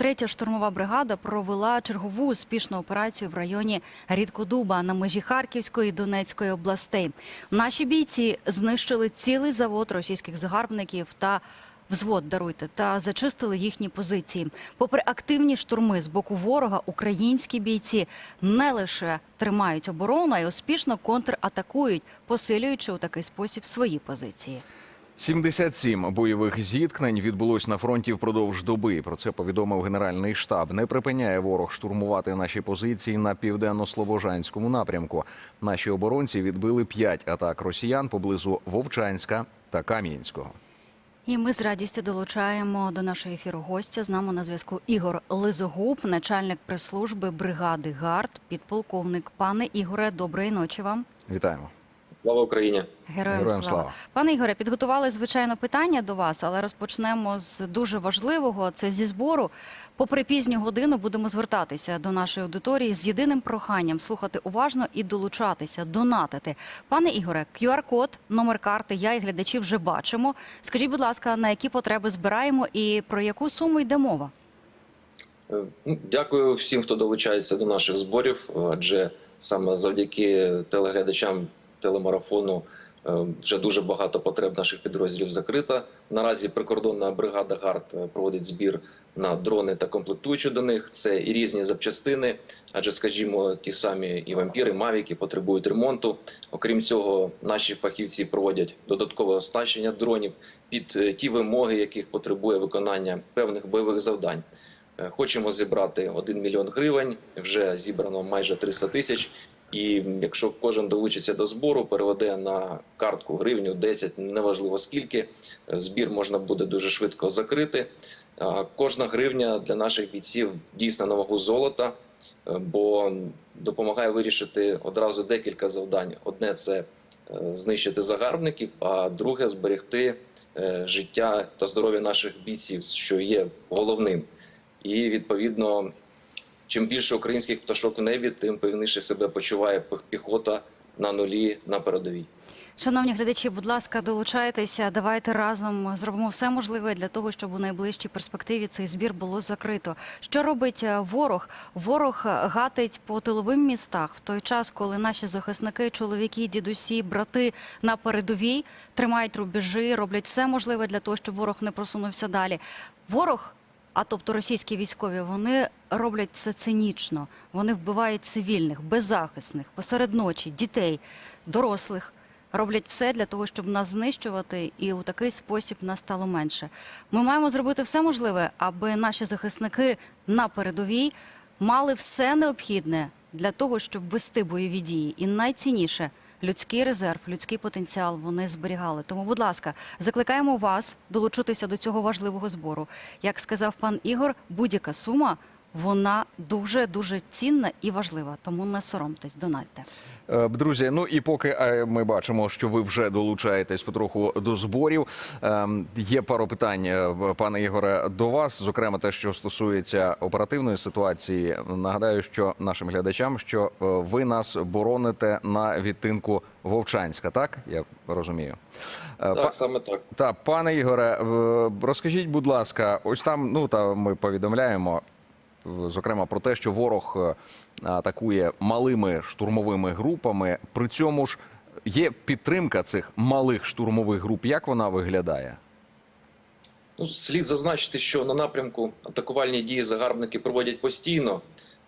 93-я штурмова бригада провела чергову успішну операцію в районі Рідкодуба на межі Харківської і Донецької областей. Наші бійці знищили цілий завод російських загарбників та взвод даруйте та зачистили їхні позиції. Попри активні штурми з боку ворога, українські бійці не лише тримають оборону, а й успішно контратакують, посилюючи у такий спосіб свої позиції. 77 бойових зіткнень відбулось на фронті впродовж доби. Про це повідомив Генеральний штаб. Не припиняє ворог штурмувати наші позиції на південно-слобожанському напрямку. Наші оборонці відбили п'ять атак росіян поблизу Вовчанська та Кам'янського. І ми з радістю долучаємо до нашого ефіру гостя. З нами на зв'язку Ігор Лизогуб, начальник прес-служби бригади ГАРД, підполковник. Пане Ігоре, доброї ночі вам. Вітаємо. Слава Україні! Героям, Героям слава. слава. Пане Ігоре, підготували звичайно питання до вас, але розпочнемо з дуже важливого. Це зі збору. Попри пізню годину будемо звертатися до нашої аудиторії з єдиним проханням слухати уважно і долучатися, донатити. Пане Ігоре, QR-код, номер карти, я і глядачі вже бачимо. Скажіть, будь ласка, на які потреби збираємо і про яку суму йде мова? Е, ну, Дякую всім, хто долучається до наших зборів. Адже саме завдяки телеглядачам телемарафону е, вже дуже багато потреб наших підрозділів закрита. Наразі прикордонна бригада ГАРД проводить збір на дрони та комплектуючі до них. Це і різні запчастини, адже, скажімо, ті самі і вампіри, мавіки потребують ремонту. Окрім цього, наші фахівці проводять додаткове оснащення дронів під е, ті вимоги, яких потребує виконання певних бойових завдань. Е, Хочемо зібрати 1 мільйон гривень. Вже зібрано майже 300 тисяч. І якщо кожен долучиться до збору, переведе на картку гривню 10, неважливо скільки, збір можна буде дуже швидко закрити. Кожна гривня для наших бійців дійсно на вагу золота, е, бо допомагає вирішити одразу декілька завдань. Одне це е, знищити загарбників, а друге зберегти е, життя та здоров'я наших бійців, що є головним. І відповідно, чим більше українських пташок в небі, тим певніше себе почуває піхота на нулі на передовій. Шановні глядачі, будь ласка, долучайтеся. Давайте разом зробимо все можливе для того, щоб у найближчій перспективі цей збір було закрито. Що робить е, ворог? Ворог е, гатить по тиловим містах в той час, коли наші захисники, чоловіки, дідусі, брати на передовій тримають рубежі, роблять все можливе для того, щоб ворог не просунувся далі. Ворог. А тобто російські військові вони роблять це цинічно. Вони вбивають цивільних, беззахисних, посеред ночі, дітей, дорослих. Роблять все для того, щоб нас знищувати, і у такий спосіб нас стало менше. Ми маємо зробити все можливе, аби наші захисники на передовій мали все необхідне для того, щоб вести бойові дії. І найцінніше людський резерв, людський потенціал вони зберігали. Тому, будь ласка, закликаємо вас долучитися до цього важливого збору. Як сказав пан Ігор, будь-яка сума вона дуже дуже цінна і важлива. Тому не соромтесь, донатьте. Е, Друзі, ну і поки е, ми бачимо, що ви вже долучаєтесь потроху до зборів. ем, Є пару питань, е, пане Ігоре, до вас, зокрема, те, що стосується оперативної ситуації. Нагадаю, що нашим глядачам, що ви нас бороните на відтинку Вовчанська, так я розумію. Так, саме так. та пане Ігоре, розкажіть, будь ласка, ось там, ну та ми повідомляємо, зокрема про те, що ворог е, атакує малими штурмовими групами. При цьому ж є підтримка цих малих штурмових груп. Як вона виглядає? Ну, слід зазначити, що на напрямку атакувальні дії загарбники проводять постійно.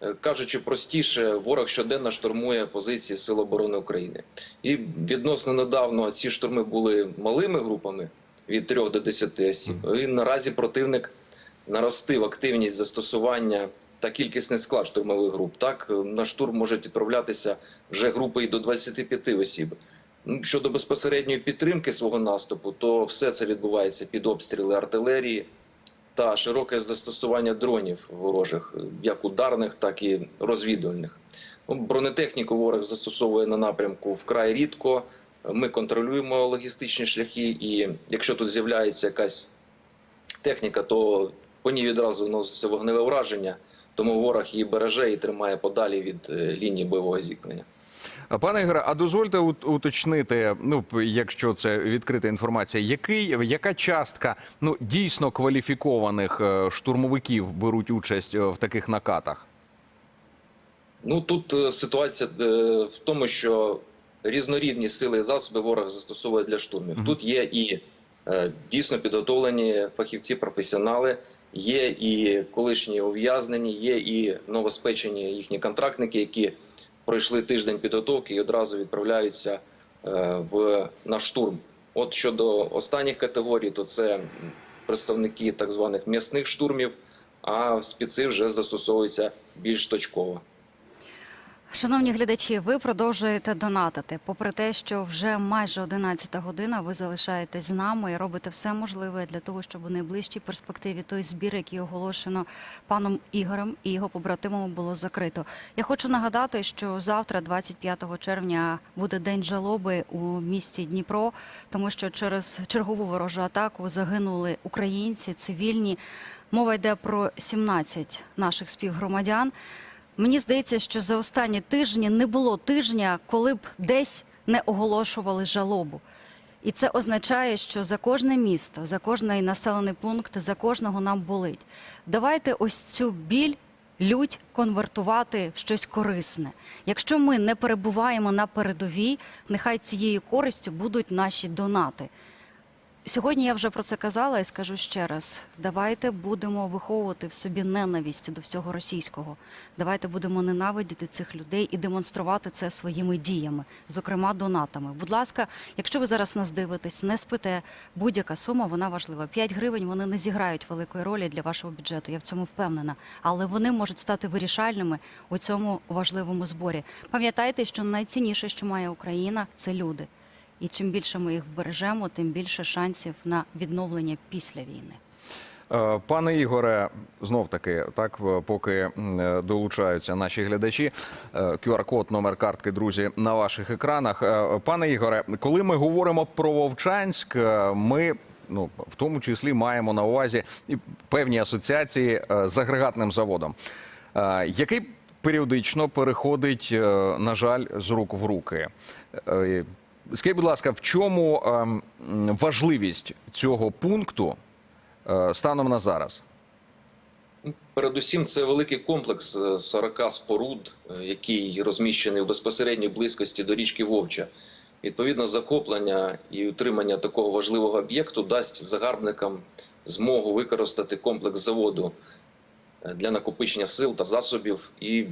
Е, Кажучи простіше, ворог щоденно штурмує позиції Сил оборони України. І відносно недавно ці штурми були малими групами від 3 до 10 осіб. І наразі противник наростив активність застосування та кількісний склад штурмових груп. Так на штурм можуть відправлятися вже групи і до 25 осіб. Ну, Щодо безпосередньої підтримки свого наступу, то все це відбувається під обстріли артилерії та широке застосування дронів ворожих, як ударних, так і розвідувальних. Ну, Бронетехніку ворог застосовує на напрямку вкрай рідко. Ми контролюємо логістичні шляхи, і якщо тут з'являється якась техніка, то по ній відразу наноситься вогневе враження. Тому ворог її береже і тримає подалі від е, лінії бойового зіткнення. Пане Ігоре, а дозвольте уточнити, ну якщо це відкрита інформація, який яка частка ну дійсно кваліфікованих е, штурмовиків беруть участь е, в таких накатах? Ну тут ситуація в тому, що різнорідні сили і засоби ворог застосовує для штурмів. Тут є і дійсно підготовлені фахівці, професіонали, є і колишні ув'язнені, є і новоспечені їхні контрактники, які пройшли тиждень підготовки і одразу відправляються е, в на штурм. От щодо останніх категорій, то це представники так званих м'ясних штурмів, а спіци вже застосовуються більш точково. Шановні глядачі, ви продовжуєте донатити. Попри те, що вже майже 11 година, ви залишаєтесь з нами і робите все можливе для того, щоб у найближчій перспективі той збір, який оголошено паном Ігорем і його побратимами, було закрито. Я хочу нагадати, що завтра, 25 червня, буде день жалоби у місті Дніпро, тому що через чергову ворожу атаку загинули українці, цивільні. Мова йде про 17 наших співгромадян. Мені здається, що за останні тижні не було тижня, коли б десь не оголошували жалобу. І це означає, що за кожне місто, за кожний населений пункт, за кожного нам болить. Давайте ось цю біль, лють конвертувати в щось корисне. Якщо ми не перебуваємо на передовій, нехай цією користю будуть наші донати. Сьогодні я вже про це казала і скажу ще раз: давайте будемо виховувати в собі ненависть до всього російського. Давайте будемо ненавидіти цих людей і демонструвати це своїми діями, зокрема донатами. Будь ласка, якщо ви зараз нас дивитесь, не спите, будь-яка сума вона важлива. 5 гривень вони не зіграють великої ролі для вашого бюджету. Я в цьому впевнена, але вони можуть стати вирішальними у цьому важливому зборі. Пам'ятайте, що найцінніше, що має Україна, це люди. І чим більше ми їх вбережемо, тим більше шансів на відновлення після війни. Е, Пане Ігоре, знов таки, так е, поки е, долучаються наші глядачі. QR-код, номер картки, друзі, на ваших екранах. Пане Ігоре, коли ми говоримо про Вовчанськ, ми. Ну, в тому числі маємо на увазі і певні асоціації з агрегатним заводом, який періодично переходить, на жаль, з рук в руки. Е, Скажіть, будь ласка, в чому ем, важливість цього пункту е, станом на зараз? Передусім, це великий комплекс е, 40 споруд, е, який розміщений в безпосередній близькості до річки Вовча. Відповідно, захоплення і утримання такого важливого об'єкту дасть загарбникам змогу використати комплекс заводу е, для накопичення сил та засобів і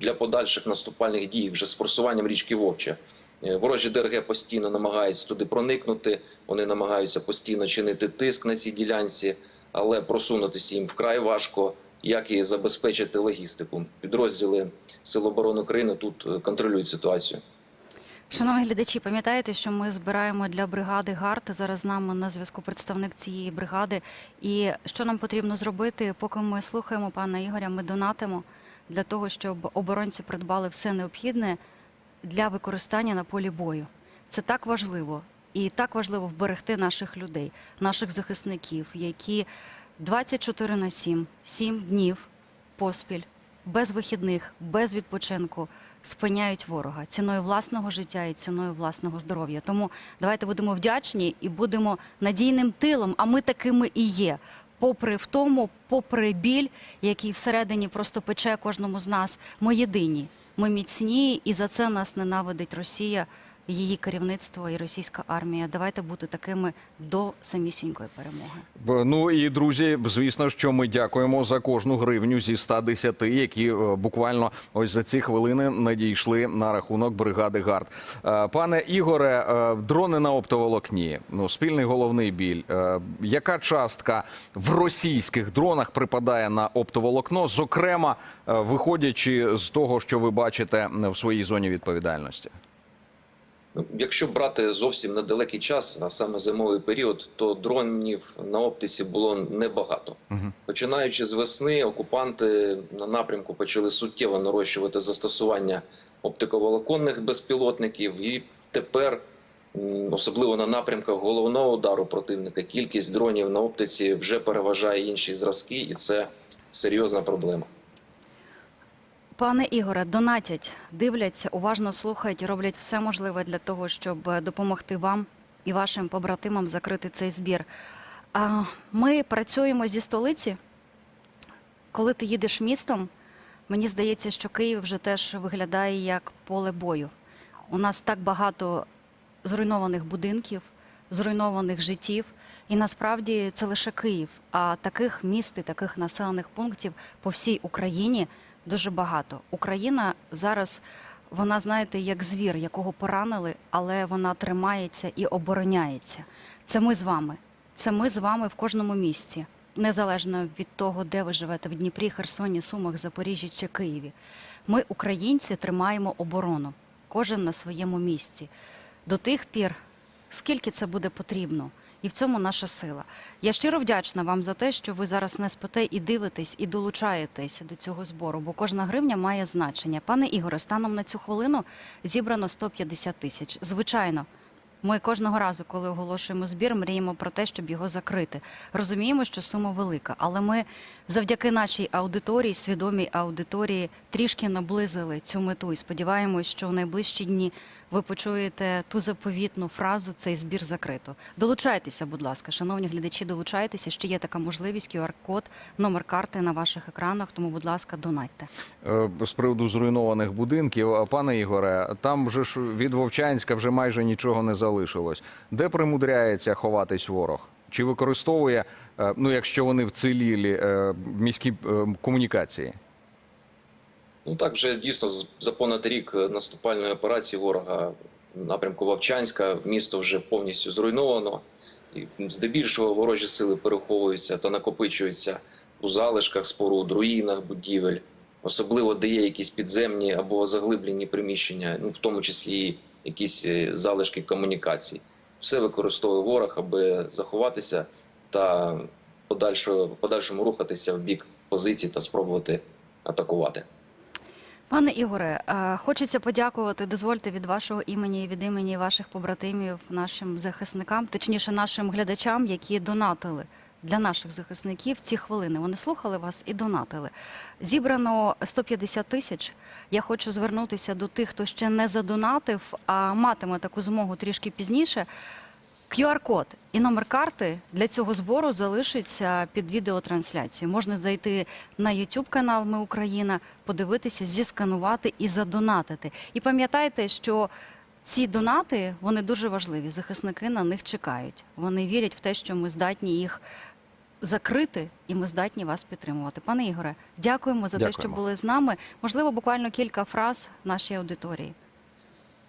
для подальших наступальних дій вже з форсуванням річки Вовча. Е, Ворожі ДРГ постійно намагаються туди проникнути. Вони намагаються постійно чинити тиск на цій ділянці, але просунутися їм вкрай важко, як і забезпечити логістику. Підрозділи Сил оборони України тут е, контролюють ситуацію. Шановні глядачі, пам'ятаєте, що ми збираємо для бригади ГАРД. Зараз з нами на зв'язку представник цієї бригади. І що нам потрібно зробити, поки ми слухаємо пана Ігоря, ми донатимо для того, щоб оборонці придбали все необхідне для використання на полі бою. Це так важливо. І так важливо вберегти наших людей, наших захисників, які 24 на 7, 7 днів поспіль, без вихідних, без відпочинку спиняють ворога ціною власного життя і ціною власного здоров'я. Тому давайте будемо вдячні і будемо надійним тилом. А ми такими і є. Попри втому, попри біль, який всередині просто пече кожному з нас, ми єдині. Ми міцні, і за це нас ненавидить Росія, її керівництво і російська армія. Давайте бути такими до самісінької перемоги. Ну і друзі, звісно, що ми дякуємо за кожну гривню зі 110, які е, буквально ось за ці хвилини надійшли на рахунок бригади ГАРД. Е, Пане Ігоре, е, дрони на оптоволокні. Ну, спільний головний біль. Яка частка в російських дронах припадає на оптоволокно, зокрема, виходячи з того, що ви бачите в своїй зоні відповідальності? Ну, Якщо брати зовсім недалекий час, а саме зимовий період, то дронів на оптиці було небагато. Починаючи з весни, окупанти на напрямку почали суттєво нарощувати застосування оптиковолоконних безпілотників, і тепер, особливо на напрямках головного удару противника, кількість дронів на оптиці вже переважає інші зразки, і це серйозна проблема. Пане Ігоре, донатять, дивляться, уважно слухають роблять все можливе для того, щоб е, допомогти вам і вашим побратимам закрити цей збір. А ми працюємо зі столиці. Коли ти їдеш містом, мені здається, що Київ вже теж виглядає як поле бою. У нас так багато зруйнованих будинків, зруйнованих життів. І насправді це лише Київ. А таких міст і таких населених пунктів по всій Україні дуже багато. Україна зараз, вона, знаєте, як звір, якого поранили, але вона тримається і обороняється. Це ми з вами. Це ми з вами в кожному місті, незалежно від того, де ви живете в Дніпрі, Херсоні, Сумах, Запоріжжі чи Києві. Ми, українці, тримаємо оборону, кожен на своєму місці. До тих пір, скільки це буде потрібно. І в цьому наша сила. Я щиро вдячна вам за те, що ви зараз не спите і дивитесь, і долучаєтесь до цього збору, бо кожна гривня має значення. Пане Ігоре, станом на цю хвилину зібрано 150 тисяч. Звичайно, ми кожного разу, коли оголошуємо збір, мріємо про те, щоб його закрити. Розуміємо, що сума велика, але ми завдяки нашій аудиторії, свідомій аудиторії, трішки наблизили цю мету і сподіваємось, що в найближчі дні ви почуєте ту заповітну фразу Цей збір закрито. Долучайтеся, будь ласка, шановні глядачі, долучайтеся. Ще є така можливість. QR-код, номер карти на ваших екранах. Тому, будь ласка, донатьте. Е, З приводу зруйнованих будинків, пане Ігоре, там вже ж від Вовчанська вже майже нічого не залишилось. Де примудряється ховатись ворог? Чи використовує, е, ну якщо вони вцілілі, е, міські е, комунікації? Ну так вже дійсно за понад рік наступальної операції ворога напрямку Вовчанська місто вже повністю зруйновано. І здебільшого ворожі сили переховуються та накопичуються у залишках споруд, руїнах будівель, особливо де є якісь підземні або заглиблені приміщення, ну в тому числі і якісь е, залишки комунікацій. Все використовує ворог, аби заховатися та подальшому рухатися в бік позицій та спробувати атакувати. Пане Ігоре, е, хочеться подякувати. Дозвольте від вашого імені і від імені ваших побратимів, нашим захисникам, точніше, нашим глядачам, які донатили для наших захисників ці хвилини. Вони слухали вас і донатили. Зібрано 150 тисяч. Я хочу звернутися до тих, хто ще не задонатив, а матиме таку змогу трішки пізніше. QR-код і номер карти для цього збору залишиться під відеотрансляцією. Можна зайти на YouTube канал Ми Україна, подивитися, зісканувати і задонатити. І пам'ятайте, що ці донати вони дуже важливі. Захисники на них чекають. Вони вірять в те, що ми здатні їх закрити, і ми здатні вас підтримувати. Пане Ігоре, дякуємо за те, що були з нами. Можливо, буквально кілька фраз нашій аудиторії.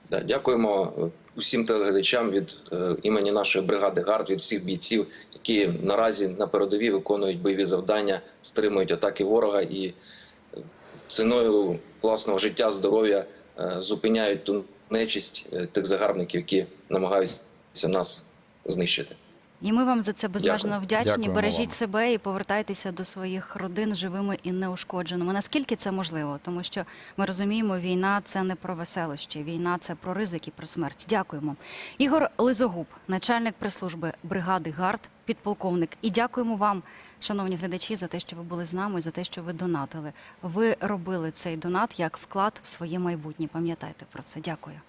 Да, дякуємо е, усім телеглядачам від е, імені нашої бригади ГАРД, від всіх бійців, які наразі на передовій виконують бойові завдання, стримують атаки ворога і е, ціною власного життя, здоров'я е, зупиняють ту нечисть е, тих загарбників, які намагаються нас знищити. І ми вам за це безмежно Дякую. вдячні. Дякуємо Бережіть вам. себе і повертайтеся до своїх родин живими і неушкодженими. Наскільки це можливо? Тому що ми розуміємо, війна це не про веселощі, війна це про ризик і про смерть. Дякуємо. Ігор Лизогуб, начальник прес-служби бригади ГАРД, підполковник. І дякуємо вам, шановні глядачі, за те, що ви були з нами, за те, що ви донатили. Ви робили цей донат як вклад в своє майбутнє. Пам'ятайте про це. Дякую.